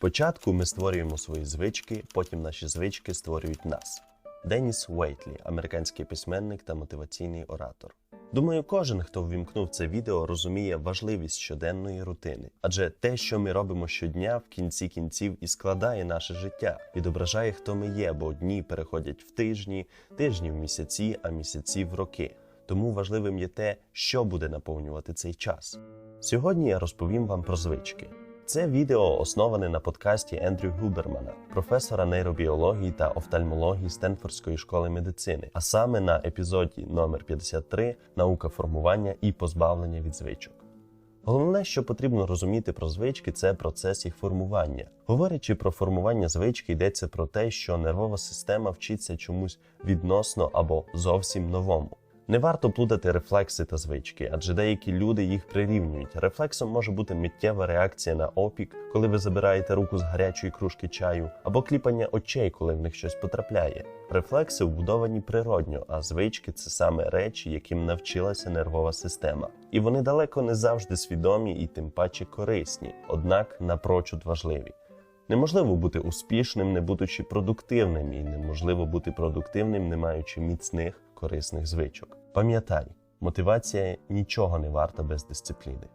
Спочатку ми створюємо свої звички, потім наші звички створюють нас. Деніс Уейтлі, американський письменник та мотиваційний оратор. Думаю, кожен, хто ввімкнув це відео, розуміє важливість щоденної рутини, адже те, що ми робимо щодня, в кінці кінців і складає наше життя, відображає, хто ми є, бо дні переходять в тижні, тижні в місяці, а місяці в роки. Тому важливим є те, що буде наповнювати цей час. Сьогодні я розповім вам про звички. Це відео основане на подкасті Ендрю Губермана, професора нейробіології та офтальмології Стенфордської школи медицини, а саме на епізоді номер 53 Наука формування і позбавлення від звичок. Головне, що потрібно розуміти про звички, це процес їх формування. Говорячи про формування звички, йдеться про те, що нервова система вчиться чомусь відносно або зовсім новому. Не варто плутати рефлекси та звички, адже деякі люди їх прирівнюють. Рефлексом може бути миттєва реакція на опік, коли ви забираєте руку з гарячої кружки чаю, або кліпання очей, коли в них щось потрапляє. Рефлекси вбудовані природньо, а звички це саме речі, яким навчилася нервова система. І вони далеко не завжди свідомі і тим паче корисні, однак напрочуд важливі. Неможливо бути успішним, не будучи продуктивним, і неможливо бути продуктивним, не маючи міцних корисних звичок. Пам'ятай, мотивація нічого не варта без дисципліни.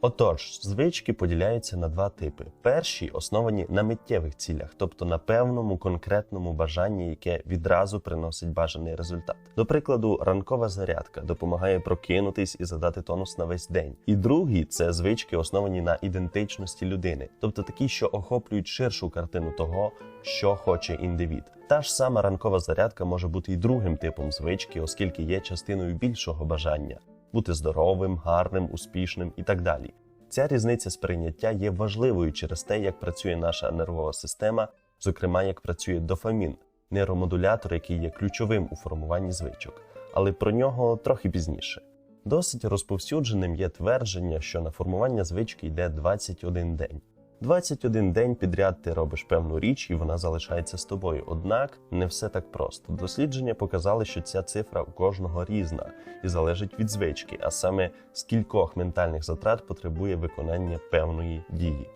Отож, звички поділяються на два типи: перші основані на миттєвих цілях, тобто на певному конкретному бажанні, яке відразу приносить бажаний результат. До прикладу, ранкова зарядка допомагає прокинутись і задати тонус на весь день. І другі це звички, основані на ідентичності людини, тобто такі, що охоплюють ширшу картину того, що хоче індивід. Та ж сама ранкова зарядка може бути і другим типом звички, оскільки є частиною більшого бажання бути здоровим, гарним, успішним і так далі. Ця різниця сприйняття є важливою через те, як працює наша нервова система, зокрема як працює дофамін, нейромодулятор, який є ключовим у формуванні звичок, але про нього трохи пізніше. Досить розповсюдженим є твердження, що на формування звички йде 21 день. 21 день підряд ти робиш певну річ, і вона залишається з тобою. Однак не все так просто. Дослідження показали, що ця цифра у кожного різна і залежить від звички, а саме з кількох ментальних затрат потребує виконання певної дії.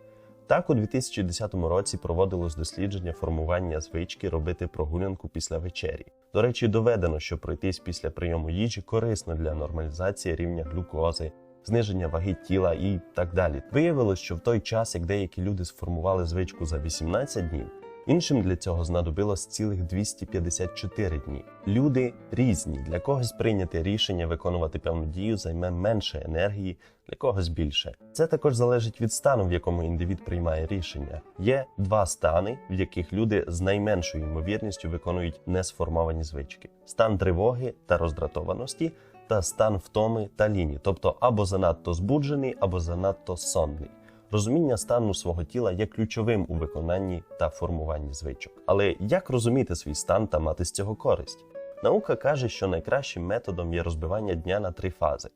Так, у 2010 році проводилось дослідження формування звички робити прогулянку після вечері. До речі, доведено, що пройтись після прийому їжі корисно для нормалізації рівня глюкози, зниження ваги тіла і так далі. Виявилось, що в той час, як деякі люди сформували звичку за 18 днів, іншим для цього знадобилось цілих 254 дні. Люди різні. Для когось прийняти рішення виконувати певну дію займе менше енергії, для когось більше. Це також залежить від стану, в якому індивід приймає рішення. Є два стани, в яких люди з найменшою ймовірністю виконують несформовані звички: стан тривоги та роздратованості та стан втоми та ліні, тобто або занадто збуджений, або занадто сонний. Розуміння стану свого тіла є ключовим у виконанні та формуванні звичок. Але як розуміти свій стан та мати з цього користь? Наука каже, що найкращим методом є розбивання дня на три фази.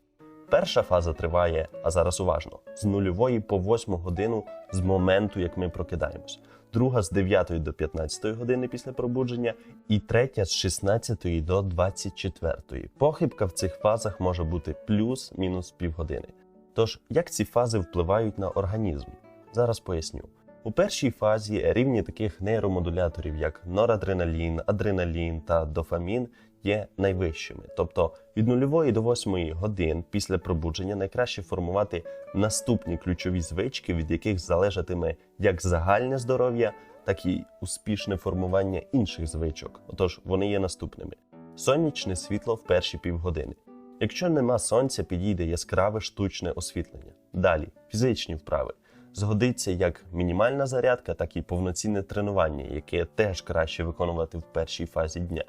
Перша фаза триває, а зараз уважно, з нульової по 8 годину з моменту, як ми прокидаємось, друга з 9 до 15 години після пробудження, і третя з 16 до 24. Похибка в цих фазах може бути плюс-мінус півгодини. Тож, як ці фази впливають на організм? Зараз поясню. У першій фазі рівні таких нейромодуляторів, як норадреналін, адреналін та дофамін, є найвищими. Тобто від нульової до восьмої годин після пробудження найкраще формувати наступні ключові звички, від яких залежатиме як загальне здоров'я, так і успішне формування інших звичок. Отож, вони є наступними: сонячне світло в перші півгодини. Якщо нема сонця, підійде яскраве штучне освітлення. Далі фізичні вправи. Згодиться як мінімальна зарядка, так і повноцінне тренування, яке теж краще виконувати в першій фазі дня.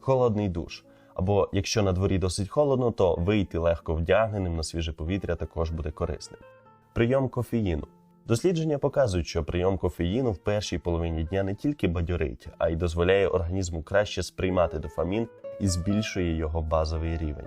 Холодний душ. Або якщо на дворі досить холодно, то вийти легко вдягненим на свіже повітря також буде корисним. Прийом кофеїну. Дослідження показують, що прийом кофеїну в першій половині дня не тільки бадьорить, а й дозволяє організму краще сприймати дофамін і збільшує його базовий рівень.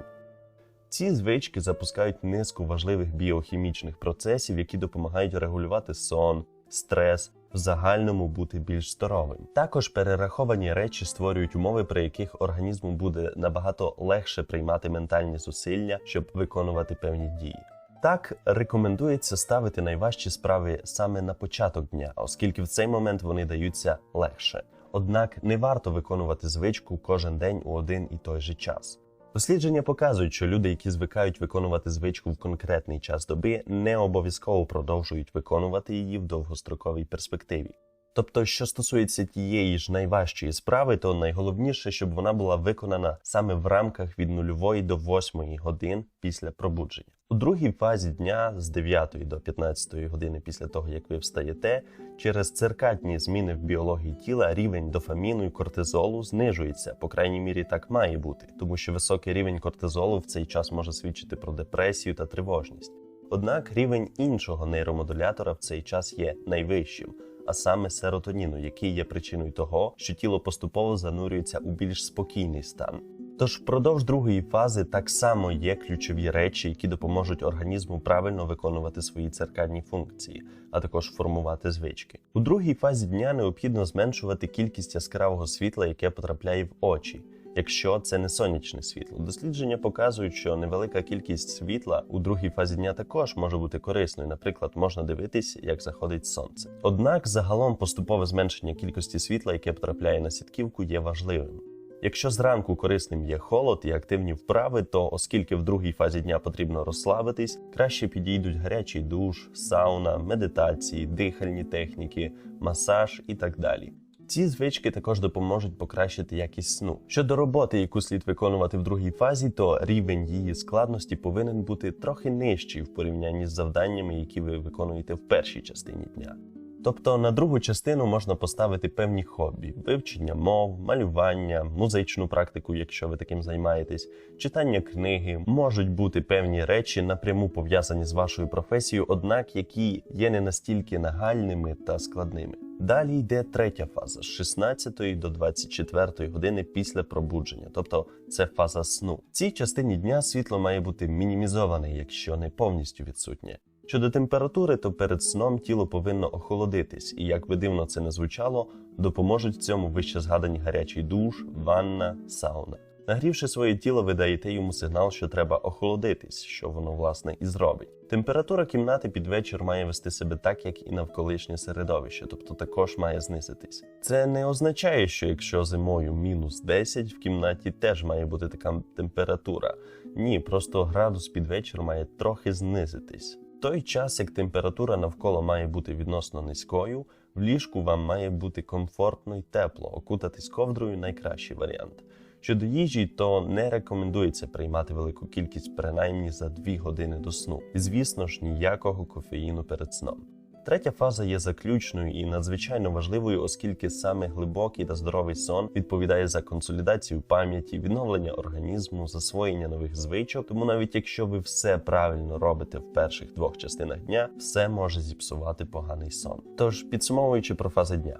Ці звички запускають низку важливих біохімічних процесів, які допомагають регулювати сон, стрес, в загальному бути більш здоровим. Також перераховані речі створюють умови, при яких організму буде набагато легше приймати ментальні зусилля, щоб виконувати певні дії. Так рекомендується ставити найважчі справи саме на початок дня, оскільки в цей момент вони даються легше. Однак не варто виконувати звичку кожен день у один і той же час. Дослідження показують, що люди, які звикають виконувати звичку в конкретний час доби, не обов'язково продовжують виконувати її в довгостроковій перспективі. Тобто, що стосується тієї ж найважчої справи, то найголовніше, щоб вона була виконана саме в рамках від нульової до восьмої годин після пробудження. У другій фазі дня з 9 до 15 години після того, як ви встаєте, через циркадні зміни в біології тіла рівень дофаміну і кортизолу знижується. По крайній мірі так має бути, тому що високий рівень кортизолу в цей час може свідчити про депресію та тривожність. Однак рівень іншого нейромодулятора в цей час є найвищим а саме серотоніну, який є причиною того, що тіло поступово занурюється у більш спокійний стан. Тож впродовж другої фази так само є ключові речі, які допоможуть організму правильно виконувати свої циркадні функції, а також формувати звички. У другій фазі дня необхідно зменшувати кількість яскравого світла, яке потрапляє в очі. Якщо це не сонячне світло, дослідження показують, що невелика кількість світла у другій фазі дня також може бути корисною. Наприклад, можна дивитись, як заходить сонце. Однак, загалом поступове зменшення кількості світла, яке потрапляє на сітківку, є важливим. Якщо зранку корисним є холод і активні вправи, то оскільки в другій фазі дня потрібно розслабитись, краще підійдуть гарячий душ, сауна, медитації, дихальні техніки, масаж і так далі. Ці звички також допоможуть покращити якість сну. Щодо роботи, яку слід виконувати в другій фазі, то рівень її складності повинен бути трохи нижчий в порівнянні з завданнями, які ви виконуєте в першій частині дня. Тобто на другу частину можна поставити певні хобі: вивчення мов, малювання, музичну практику, якщо ви таким займаєтесь, читання книги, можуть бути певні речі напряму пов'язані з вашою професією, однак які є не настільки нагальними та складними. Далі йде третя фаза з 16 до 24 години після пробудження, тобто це фаза сну. В цій частині дня світло має бути мінімізоване, якщо не повністю відсутнє. Щодо температури, то перед сном тіло повинно охолодитись, і як би дивно це не звучало, допоможуть в цьому вище згадані гарячий душ, ванна, сауна. Нагрівши своє тіло, ви даєте йому сигнал, що треба охолодитись, що воно власне і зробить. Температура кімнати під вечір має вести себе так, як і навколишнє середовище, тобто також має знизитись. Це не означає, що якщо зимою мінус 10, в кімнаті теж має бути така температура. Ні, просто градус під вечір має трохи знизитись. Той час, як температура навколо має бути відносно низькою, в ліжку вам має бути комфортно і тепло, окутатись ковдрою найкращий варіант. Щодо їжі, то не рекомендується приймати велику кількість принаймні за 2 години до сну. І звісно ж, ніякого кофеїну перед сном. Третя фаза є заключною і надзвичайно важливою, оскільки саме глибокий та здоровий сон відповідає за консолідацію пам'яті, відновлення організму, засвоєння нових звичок. Тому навіть якщо ви все правильно робите в перших двох частинах дня, все може зіпсувати поганий сон. Тож підсумовуючи про фази дня.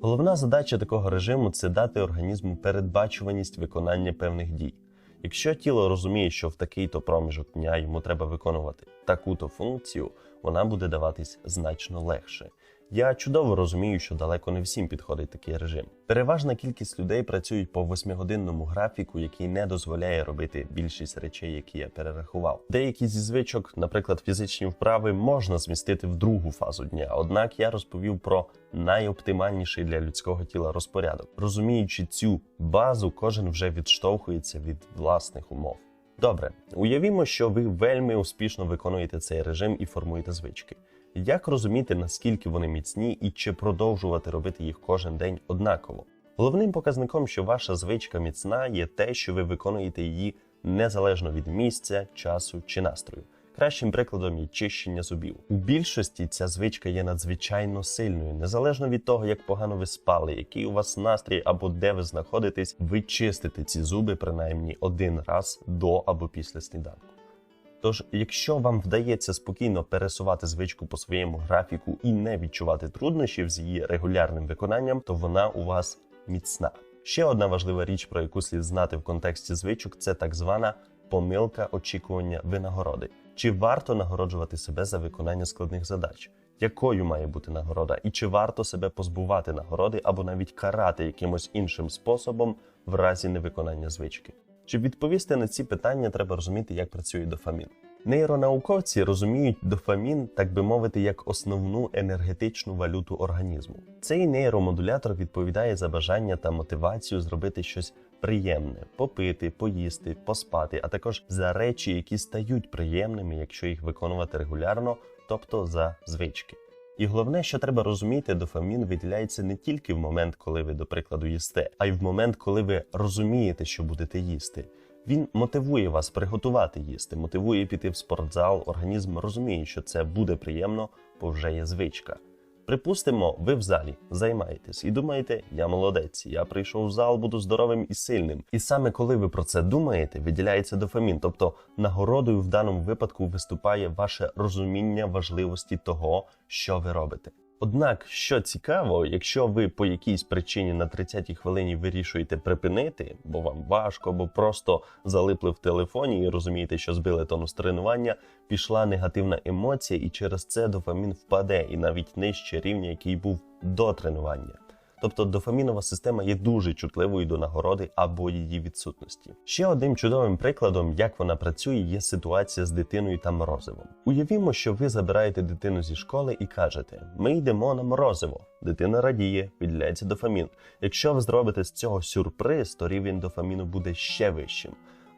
Головна задача такого режиму це дати організму передбачуваність виконання певних дій. Якщо тіло розуміє, що в такий-то проміжок дня йому треба виконувати таку-то функцію, вона буде даватись значно легше. Я чудово розумію, що далеко не всім підходить такий режим. Переважна кількість людей працюють по восьмигодинному графіку, який не дозволяє робити більшість речей, які я перерахував. Деякі зі звичок, наприклад, фізичні вправи, можна змістити в другу фазу дня. Однак я розповів про найоптимальніший для людського тіла розпорядок. Розуміючи цю базу, кожен вже відштовхується від власних умов. Добре, уявімо, що ви вельми успішно виконуєте цей режим і формуєте звички. Як розуміти, наскільки вони міцні і чи продовжувати робити їх кожен день однаково? Головним показником, що ваша звичка міцна, є те, що ви виконуєте її незалежно від місця, часу чи настрою. Кращим прикладом є чищення зубів. У більшості ця звичка є надзвичайно сильною, незалежно від того, як погано ви спали, який у вас настрій або де ви знаходитесь, ви чистите ці зуби принаймні один раз до або після сніданку. Тож, якщо вам вдається спокійно пересувати звичку по своєму графіку і не відчувати труднощів з її регулярним виконанням, то вона у вас міцна. Ще одна важлива річ, про яку слід знати в контексті звичок, це так звана помилка очікування винагороди. Чи варто нагороджувати себе за виконання складних задач? Якою має бути нагорода, і чи варто себе позбувати нагороди або навіть карати якимось іншим способом в разі невиконання звички? Щоб відповісти на ці питання, треба розуміти, як працює дофамін. Нейронауковці розуміють дофамін, так би мовити, як основну енергетичну валюту організму. Цей нейромодулятор відповідає за бажання та мотивацію зробити щось приємне попити, поїсти, поспати, а також за речі, які стають приємними, якщо їх виконувати регулярно, тобто за звички. І головне, що треба розуміти, дофамін виділяється не тільки в момент, коли ви, до прикладу, їсте, а й в момент, коли ви розумієте, що будете їсти. Він мотивує вас приготувати їсти, мотивує піти в спортзал. Організм розуміє, що це буде приємно, бо вже є звичка. Припустимо, ви в залі займаєтесь і думаєте, я молодець, я прийшов в зал, буду здоровим і сильним. І саме коли ви про це думаєте, виділяється дофамін, тобто нагородою в даному випадку виступає ваше розуміння важливості того, що ви робите. Однак, що цікаво, якщо ви по якійсь причині на 30-й хвилині вирішуєте припинити, бо вам важко, або просто залипли в телефоні і розумієте, що збили тонус тренування, пішла негативна емоція, і через це дофамін впаде і навіть нижче рівня, який був до тренування. Тобто дофамінова система є дуже чутливою до нагороди або її відсутності. Ще одним чудовим прикладом, як вона працює, є ситуація з дитиною та морозивом. Уявімо, що ви забираєте дитину зі школи і кажете: Ми йдемо на морозиво. Дитина радіє, виділяється дофамін. Якщо ви зробите з цього сюрприз, то рівень дофаміну буде ще вищим.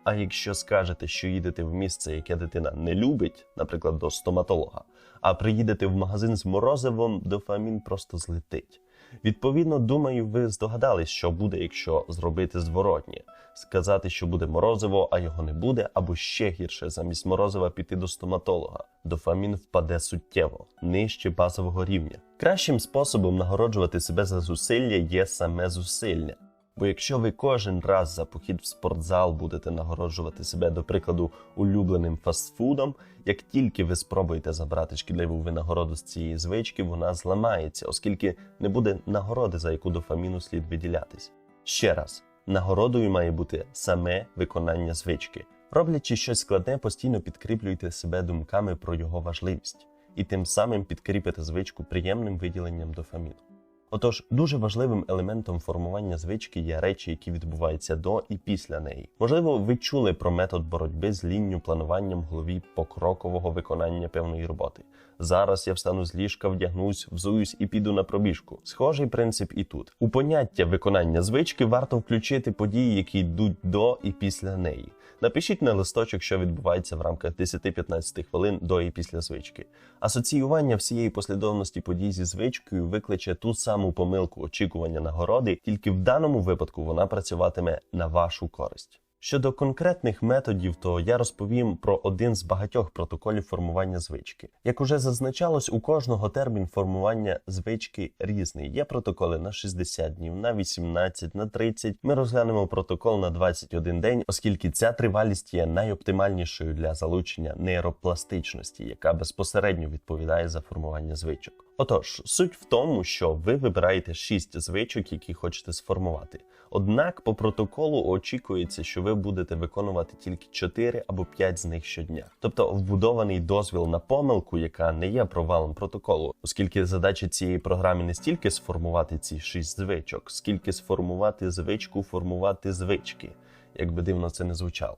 А якщо скажете, що їдете в місце, яке дитина не любить, наприклад, до стоматолога, а приїдете в магазин з морозивом, дофамін просто злетить. Відповідно, думаю, ви здогадались, що буде, якщо зробити зворотнє, сказати, що буде морозиво, а його не буде, або ще гірше, замість морозива піти до стоматолога. Дофамін впаде суттєво, нижче базового рівня. Кращим способом нагороджувати себе за зусилля є саме зусилля. Бо якщо ви кожен раз за похід в спортзал будете нагороджувати себе, до прикладу, улюбленим фастфудом, як тільки ви спробуєте забрати шкідливу винагороду з цієї звички, вона зламається, оскільки не буде нагороди, за яку дофаміну слід виділятись. Ще раз, нагородою має бути саме виконання звички. Роблячи щось складне, постійно підкріплюйте себе думками про його важливість і тим самим підкріпите звичку приємним виділенням дофаміну. Отож, дуже важливим елементом формування звички є речі, які відбуваються до і після неї. Можливо, ви чули про метод боротьби з лінню плануванням в голові покрокового виконання певної роботи. Зараз я встану з ліжка, вдягнусь, взуюсь і піду на пробіжку. Схожий принцип і тут. У поняття виконання звички варто включити події, які йдуть до і після неї. Напишіть на листочок, що відбувається в рамках 10-15 хвилин до і після звички. Асоціювання всієї послідовності подій зі звичкою викличе ту саму помилку очікування нагороди, тільки в даному випадку вона працюватиме на вашу користь. Щодо конкретних методів, то я розповім про один з багатьох протоколів формування звички. Як уже зазначалось, у кожного термін формування звички різний. Є протоколи на 60 днів, на 18, на 30. Ми розглянемо протокол на 21 день, оскільки ця тривалість є найоптимальнішою для залучення нейропластичності, яка безпосередньо відповідає за формування звичок. Отож, суть в тому, що ви вибираєте 6 звичок, які хочете сформувати. Однак по протоколу очікується, що ви будете виконувати тільки 4 або 5 з них щодня, тобто вбудований дозвіл на помилку, яка не є провалом протоколу, оскільки задача цієї програми не стільки сформувати ці 6 звичок, скільки сформувати звичку, формувати звички, як би дивно це не звучало.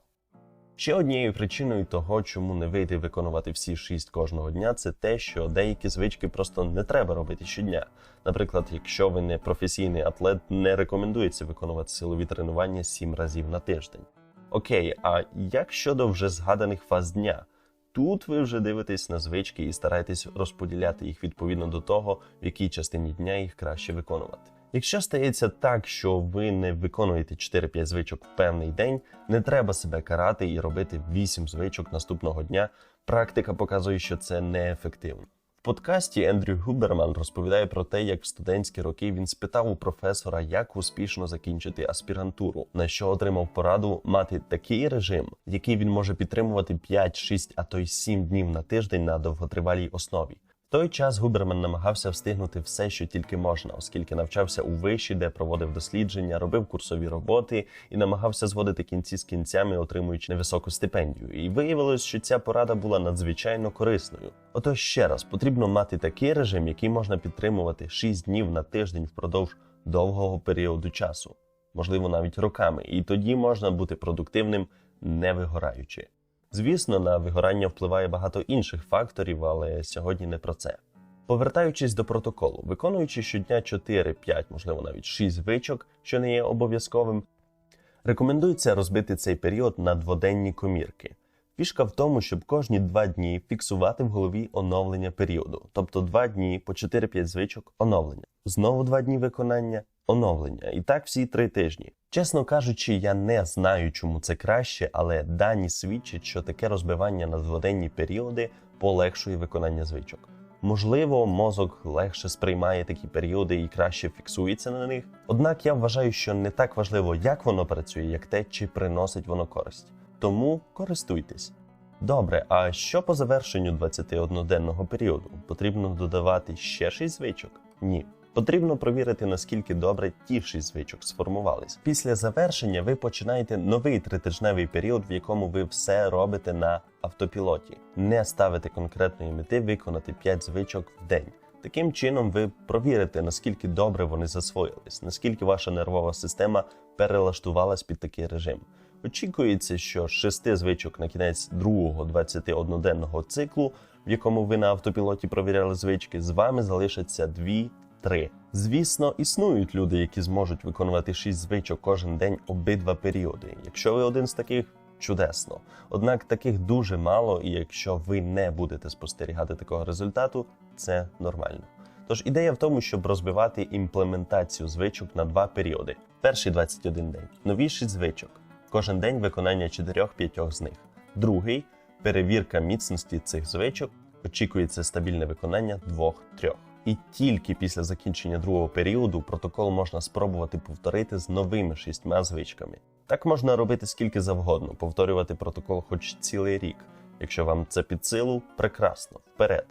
Ще однією причиною того, чому не вийде виконувати всі шість кожного дня, це те, що деякі звички просто не треба робити щодня. Наприклад, якщо ви не професійний атлет, не рекомендується виконувати силові тренування сім разів на тиждень. Окей, а як щодо вже згаданих фаз дня? Тут ви вже дивитесь на звички і стараєтесь розподіляти їх відповідно до того, в якій частині дня їх краще виконувати. Якщо стається так, що ви не виконуєте 4-5 звичок в певний день, не треба себе карати і робити 8 звичок наступного дня. Практика показує, що це неефективно. В подкасті Ендрю Губерман розповідає про те, як в студентські роки він спитав у професора, як успішно закінчити аспірантуру, на що отримав пораду мати такий режим, який він може підтримувати 5, 6, а то й 7 днів на тиждень на довготривалій основі. Той час Губерман намагався встигнути все, що тільки можна, оскільки навчався у виші, де проводив дослідження, робив курсові роботи і намагався зводити кінці з кінцями, отримуючи невисоку стипендію. І виявилось, що ця порада була надзвичайно корисною. Отож, ще раз потрібно мати такий режим, який можна підтримувати 6 днів на тиждень впродовж довгого періоду часу, можливо, навіть роками, і тоді можна бути продуктивним, не вигораючи. Звісно, на вигорання впливає багато інших факторів, але сьогодні не про це. Повертаючись до протоколу, виконуючи щодня 4, 5, можливо навіть 6 звичок, що не є обов'язковим, рекомендується розбити цей період на дводенні комірки. Фішка в тому, щоб кожні два дні фіксувати в голові оновлення періоду, тобто два дні по 4-5 звичок оновлення, знову два дні виконання, оновлення, і так всі три тижні. Чесно кажучи, я не знаю, чому це краще, але дані свідчать, що таке розбивання на дводенні періоди полегшує виконання звичок. Можливо, мозок легше сприймає такі періоди і краще фіксується на них. Однак я вважаю, що не так важливо, як воно працює, як те, чи приносить воно користь. Тому користуйтесь. Добре, а що по завершенню 21-денного періоду? Потрібно додавати ще 6 звичок? Ні. Потрібно провірити, наскільки добре ті 6 звичок сформувались. Після завершення ви починаєте новий тритижневий період, в якому ви все робите на автопілоті. Не ставите конкретної мети виконати 5 звичок в день. Таким чином, ви провірите, наскільки добре вони засвоїлись, наскільки ваша нервова система перелаштувалась під такий режим. Очікується, що з шести звичок на кінець другого 21-денного циклу, в якому ви на автопілоті провіряли звички, з вами залишаться дві. Три. Звісно, існують люди, які зможуть виконувати шість звичок кожен день обидва періоди. Якщо ви один з таких, чудесно. Однак таких дуже мало, і якщо ви не будете спостерігати такого результату, це нормально. Тож ідея в тому, щоб розбивати імплементацію звичок на два періоди: перший 21 день, нові 6 звичок, кожен день виконання 4-5 з них. Другий перевірка міцності цих звичок. Очікується стабільне виконання 2-3. І тільки після закінчення другого періоду протокол можна спробувати повторити з новими шістьма звичками. Так можна робити скільки завгодно, повторювати протокол хоч цілий рік. Якщо вам це під силу, прекрасно, вперед.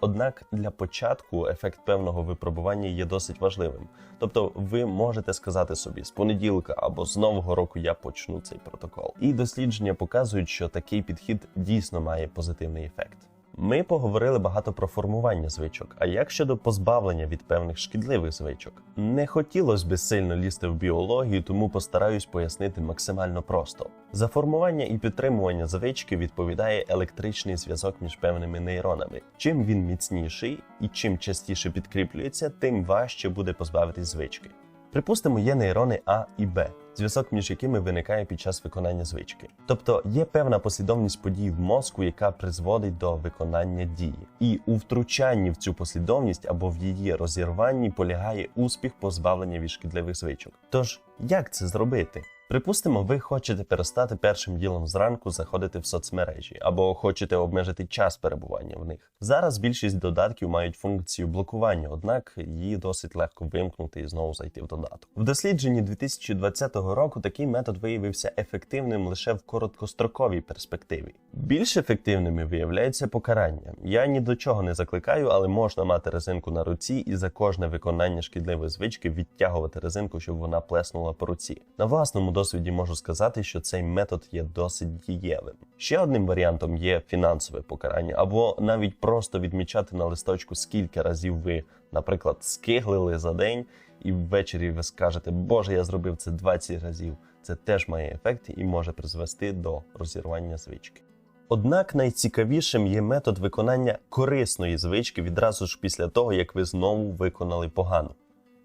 Однак для початку ефект певного випробування є досить важливим. Тобто, ви можете сказати собі з понеділка або з нового року я почну цей протокол. І дослідження показують, що такий підхід дійсно має позитивний ефект. Ми поговорили багато про формування звичок. А як щодо позбавлення від певних шкідливих звичок? Не хотілося би сильно лізти в біологію, тому постараюсь пояснити максимально просто. За формування і підтримування звички відповідає електричний зв'язок між певними нейронами. Чим він міцніший і чим частіше підкріплюється, тим важче буде позбавитись звички. Припустимо, є нейрони А і Б, зв'язок між якими виникає під час виконання звички. Тобто є певна послідовність подій в мозку, яка призводить до виконання дії. І у втручанні в цю послідовність або в її розірванні полягає успіх позбавлення від шкідливих звичок. Тож, як це зробити? Припустимо, ви хочете перестати першим ділом зранку заходити в соцмережі, або хочете обмежити час перебування в них. Зараз більшість додатків мають функцію блокування, однак її досить легко вимкнути і знову зайти в додаток. В дослідженні 2020 року такий метод виявився ефективним лише в короткостроковій перспективі. Більш ефективними виявляється покарання. Я ні до чого не закликаю, але можна мати резинку на руці і за кожне виконання шкідливої звички відтягувати резинку, щоб вона плеснула по руці. На власному досвіді можу сказати, що цей метод є досить дієвим. Ще одним варіантом є фінансове покарання, або навіть просто відмічати на листочку, скільки разів ви, наприклад, скиглили за день, і ввечері ви скажете, Боже, я зробив це 20 разів. Це теж має ефект і може призвести до розірвання звички. Однак найцікавішим є метод виконання корисної звички відразу ж після того, як ви знову виконали погано.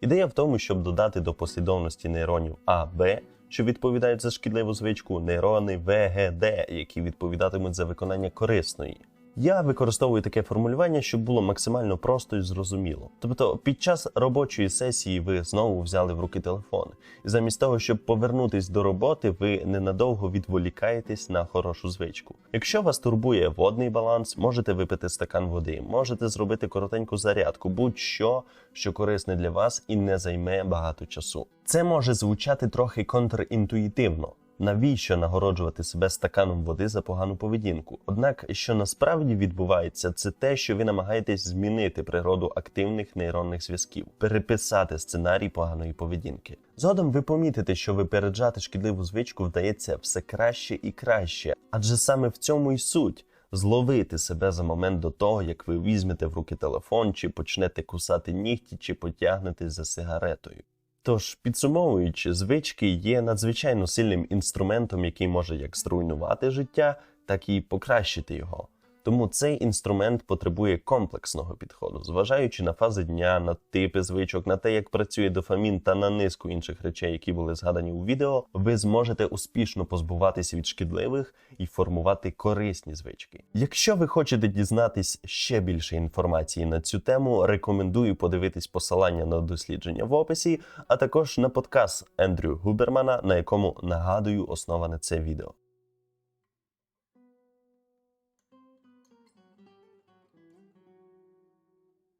Ідея в тому, щоб додати до послідовності нейронів А, Б, що відповідають за шкідливу звичку, нейрони ВГД, які відповідатимуть за виконання корисної. Я використовую таке формулювання, щоб було максимально просто і зрозуміло. Тобто, під час робочої сесії ви знову взяли в руки телефон, і замість того, щоб повернутись до роботи, ви ненадовго відволікаєтесь на хорошу звичку. Якщо вас турбує водний баланс, можете випити стакан води, можете зробити коротеньку зарядку, будь-що, що корисне для вас і не займе багато часу. Це може звучати трохи контрінтуїтивно. Навіщо нагороджувати себе стаканом води за погану поведінку? Однак, що насправді відбувається, це те, що ви намагаєтесь змінити природу активних нейронних зв'язків, переписати сценарій поганої поведінки. Згодом ви помітите, що випереджати шкідливу звичку вдається все краще і краще, адже саме в цьому й суть. Зловити себе за момент до того, як ви візьмете в руки телефон, чи почнете кусати нігті, чи потягнете за сигаретою. Тож, підсумовуючи, звички є надзвичайно сильним інструментом, який може як зруйнувати життя, так і покращити його. Тому цей інструмент потребує комплексного підходу, зважаючи на фази дня, на типи звичок, на те, як працює дофамін та на низку інших речей, які були згадані у відео, ви зможете успішно позбуватися від шкідливих і формувати корисні звички. Якщо ви хочете дізнатись ще більше інформації на цю тему, рекомендую подивитись посилання на дослідження в описі, а також на подкаст Ендрю Губермана, на якому нагадую основане це відео.